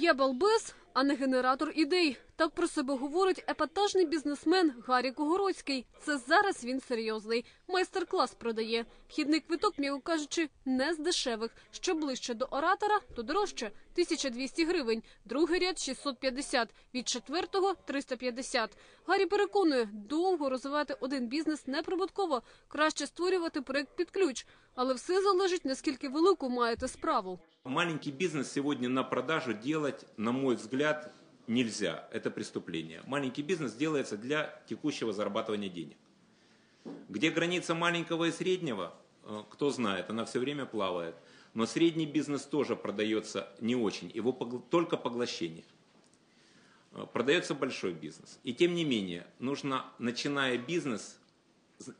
Є балбес, а не генератор ідей. Так про себе говорить епатажний бізнесмен Гаррі Когородський. Це зараз він серйозний. Майстер-клас продає. Вхідний квиток, м'яко кажучи, не з дешевих. Що ближче до оратора, то дорожче 1200 гривень. Другий ряд 650, від четвертого 350. Гаррі переконує, довго розвивати один бізнес неприбутково. Краще створювати проект під ключ. Але все залежить наскільки велику маєте справу. Маленький бизнес сегодня на продажу делать, на мой взгляд, нельзя. Это преступление. Маленький бизнес делается для текущего зарабатывания денег. Где граница маленького и среднего, э, кто знает, она все время плавает. Но средний бизнес тоже продается не очень, его погл- только поглощение. Э, Продается большой бизнес. И тем не менее, нужно, начиная бизнес,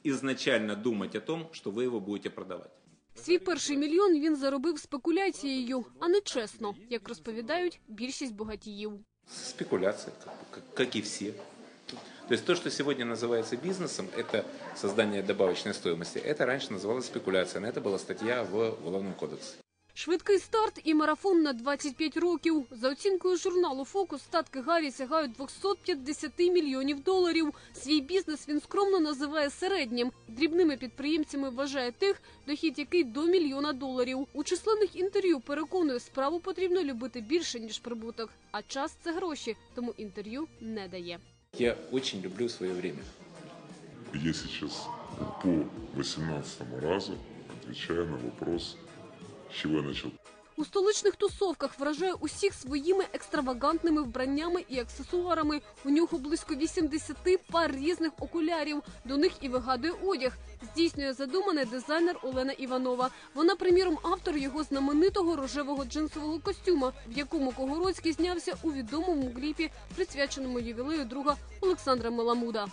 изначально думать о том, что вы его будете продавать. Свій перший мільйон він заробив спекуляцією, а не чесно, як розповідають більшість багатіїв. Спекуляция, как, как- как и все. То есть то, что сегодня называется бизнесом, это создание добавочной стоимости, это раньше называлось спекуляцией. На это была статья в Уголовном кодексе. Швидкий старт і марафон на 25 років. За оцінкою журналу Фокус статки Гаррі сягають 250 мільйонів доларів. Свій бізнес він скромно називає середнім. Дрібними підприємцями вважає тих, дохід який до мільйона доларів. У численних інтерв'ю переконує, справу потрібно любити більше ніж прибуток. А час це гроші, тому інтерв'ю не дає. Я очень люблю свое время. Я сейчас по 18 разу отвечаю на вопрос, с чего я. У столичних тусовках вражає усіх своїми екстравагантними вбраннями і аксесуарами. У нього близько 80 пар різних окулярів. До них і вигадує одяг. Здійснює задумане дизайнер Олена Іванова. Вона, приміром, автор його знаменитого рожевого джинсового костюма, в якому Когородський знявся у відомому кліпі, присвяченому ювілею друга Олександра Маламуда.